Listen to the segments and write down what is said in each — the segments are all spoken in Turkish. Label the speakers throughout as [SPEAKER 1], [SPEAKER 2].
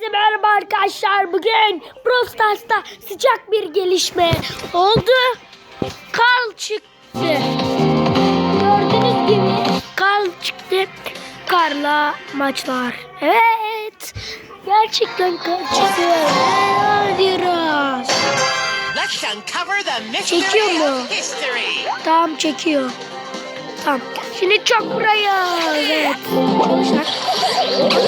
[SPEAKER 1] Herkese merhaba arkadaşlar. Bugün Brawl Stars'ta sıcak bir gelişme oldu. Karl çıktı. Gördüğünüz gibi Karl çıktı. Karla maçlar. Evet. Gerçekten Karl çıktı.
[SPEAKER 2] Mystery
[SPEAKER 1] Çekiyor mu? Tamam çekiyor. Tamam. Şimdi çok buraya. Evet.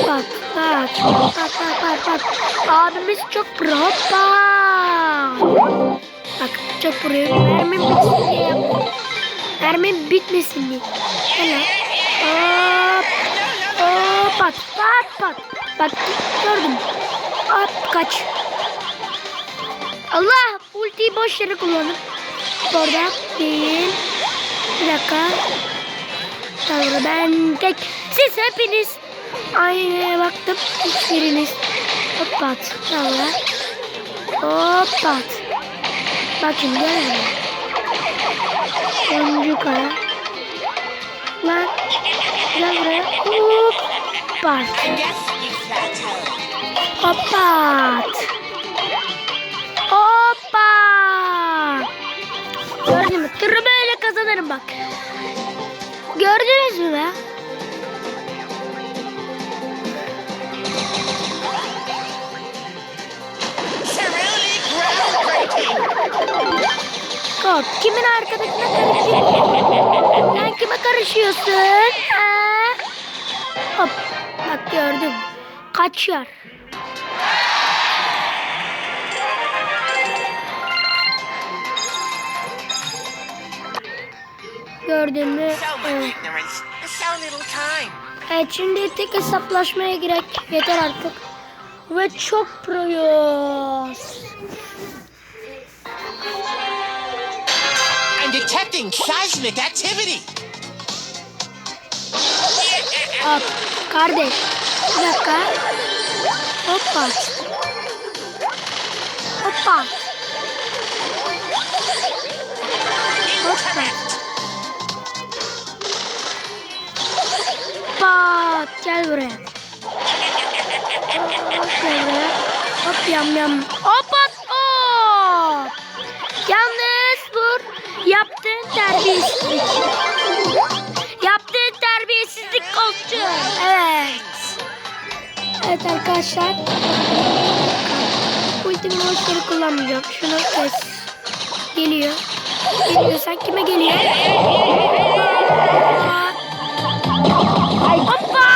[SPEAKER 1] Bak bak. Bak bak bak bak. Abimiz çok pro. Bak. Çok buraya. Mermim bitsin diye yaptım. Mermim bitmesin diye. Hele. Hop. Hop. Bak bak bak. Bak gördüm. Hop kaç. Allah ultiyi boş yere kullandım. Orada bir. Bir dakika. Sonra ben tek. Siz hepiniz aynaya baktım. Hiçbiriniz. Hoppat. Sonra. Hoppat. Bak şimdi gel buraya. Sonuncu kara. Lan. Gel buraya.
[SPEAKER 2] Guess you plateau.
[SPEAKER 1] Hoppat. Hoppa. Gördün mü? Tırı böyle kazanırım bak. Gördünüz mü be? Hop. Kimin arkadaşına karışıyorsun? Sen kime karışıyorsun? Ha? Hop. Bak gördüm. Kaçıyor. Gördün mü? Evet. Evet şimdi tek hesaplaşmaya gerek yeter artık. Ve çok proyuz.
[SPEAKER 2] Detecting seismic activity.
[SPEAKER 1] Hop kardeş. Bir dakika. Hoppa. Hoppa. Hoppa. Hoppa. Gel buraya. Hop gel buraya. Hop yam yam. Hop Yaptığın terbiyesizlik. Yaptığın terbiyesizlik oldu. Evet. Evet arkadaşlar. Ultimi boşları kullanmayacağım. Şunu kes. Geliyor. Geliyor. Sen kime geliyor? Hoppa!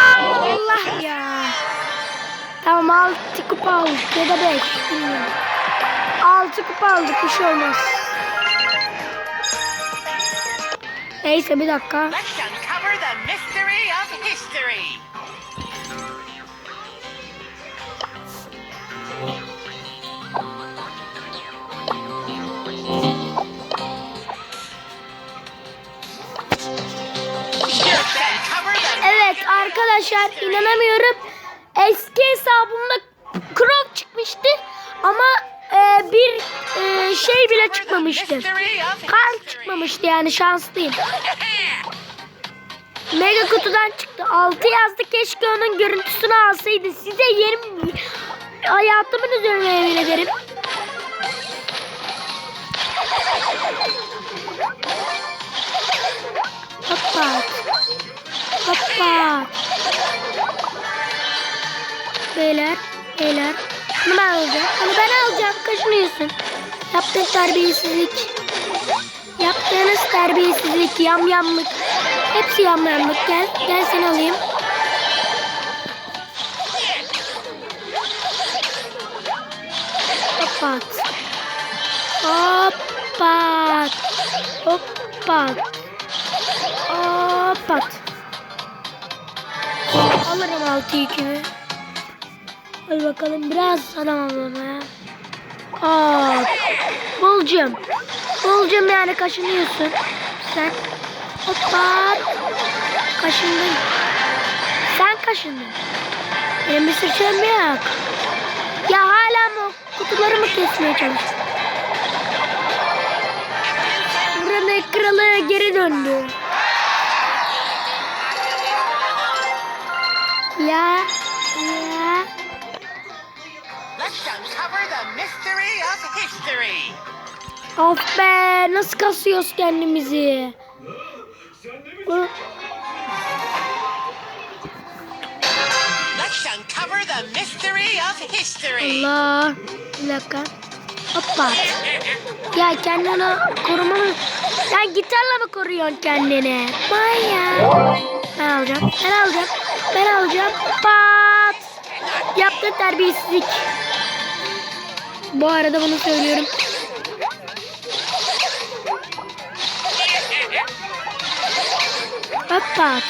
[SPEAKER 1] Allah ya. Tamam 6 kupa aldık ya da 5. Bilmiyorum. 6 kupa aldık bir şey olmaz.
[SPEAKER 2] Let's uncover the mystery of history.
[SPEAKER 1] Şey bile çıkmamıştı.
[SPEAKER 2] mystery of
[SPEAKER 1] Kar
[SPEAKER 2] history.
[SPEAKER 1] çıkmamıştı yani şanslıyım. Mega kutudan çıktı. 6 yazdı keşke onun görüntüsünü alsaydı. Size yerim hayatımın üzerine yemin ederim. Hoppa. Hoppa. Beyler, beyler. Bunu ben alacağım. Bunu ben alacağım. Kaşınıyorsun. Yaptığın terbiyesizlik. Yaptığınız terbiyesizlik, yamyamlık. Hepsi yamyamlık. Gel, gel seni alayım. Hoppat. Hoppat. Hoppat. Hoppat. Alırım altı yükümü. Hadi bakalım biraz adam alalım ya. Aa, bulcum. Bulcum yani kaşınıyorsun. Sen. Hoppa. Kaşındın. Sen kaşındın. Benim bir suçum yok. Ya hala mı kutularımı kesmeye çalışıyorsun? Buranın kralı geri döndü. Ya
[SPEAKER 2] Let's uncover the mystery of history.
[SPEAKER 1] Of be nasıl kasıyoruz kendimizi? Bu-
[SPEAKER 2] Let's uncover the mystery of history.
[SPEAKER 1] Allah. Bir dakika. Hoppa. Ya kendini korumanı... Sen gitarla mı koruyorsun kendini? Maya. Ben alacağım. Ben alacağım. Ben alacağım. Pat. Yaptı terbiyesizlik. Bu arada bunu söylüyorum. Hoppa.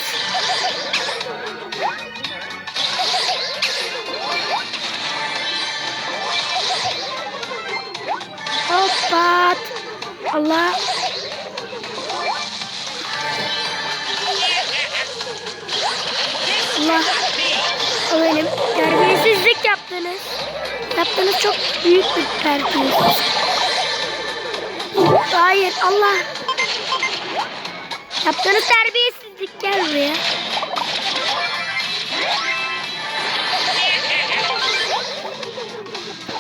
[SPEAKER 1] Hoppa. Allah. Allah. Yaptığınız çok büyük bir terbiyesizlik. Hayır Allah. Yaptığınız terbiyesizlik gel buraya.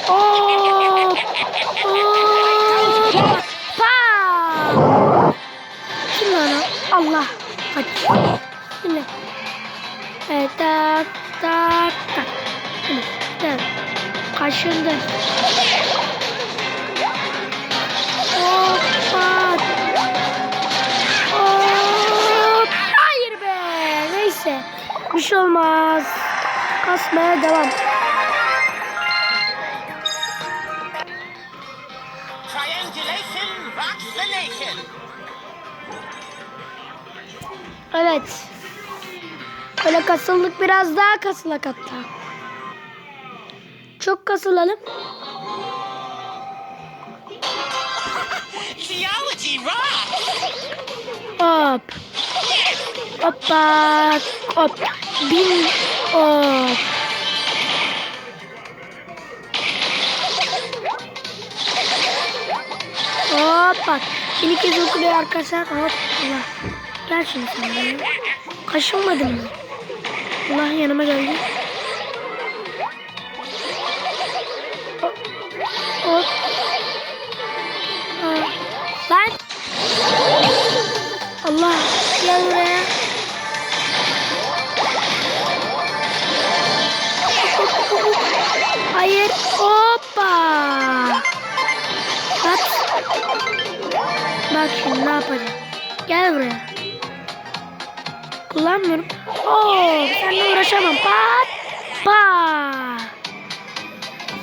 [SPEAKER 1] Hop. Hop. Pa. Kim lan? Allah. Hadi. Şimdi. Evet. Şimdi. Evet. Kaşındı. Hoppa. Hop. Hayır be. Neyse. Bir şey olmaz. Kasmaya devam. Evet. Böyle kasıldık biraz daha kasılak hatta. Çok kasılalım. Hop. Hoppa. Hop. Bin. Hop. Hop bak. Bir kez okuyor arkadaşlar. Hop. Allah. Gel şimdi sen buraya. Kaşınmadın mı? Allah yanıma geldi. Bak şimdi ne yapacağım. Gel buraya. Kullanmıyorum. Oo, seninle uğraşamam. Pat. Pa.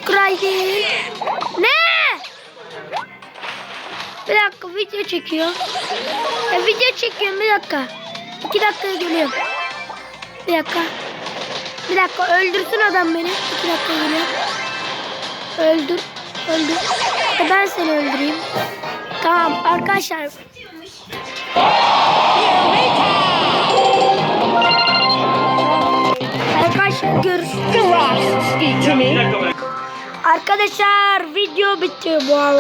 [SPEAKER 1] Grinding. Ne? Bir dakika video çekiyor. Ya video çekiyorum bir dakika. İki dakikaya geliyorum. Bir dakika. Bir dakika öldürsün adam beni. İki dakika geliyorum. Öldür. Öldür. Ben seni öldüreyim. Tamam arkadaşlar. Arkadaşlar görüşürüz. Arkadaşlar video bitti bu arada.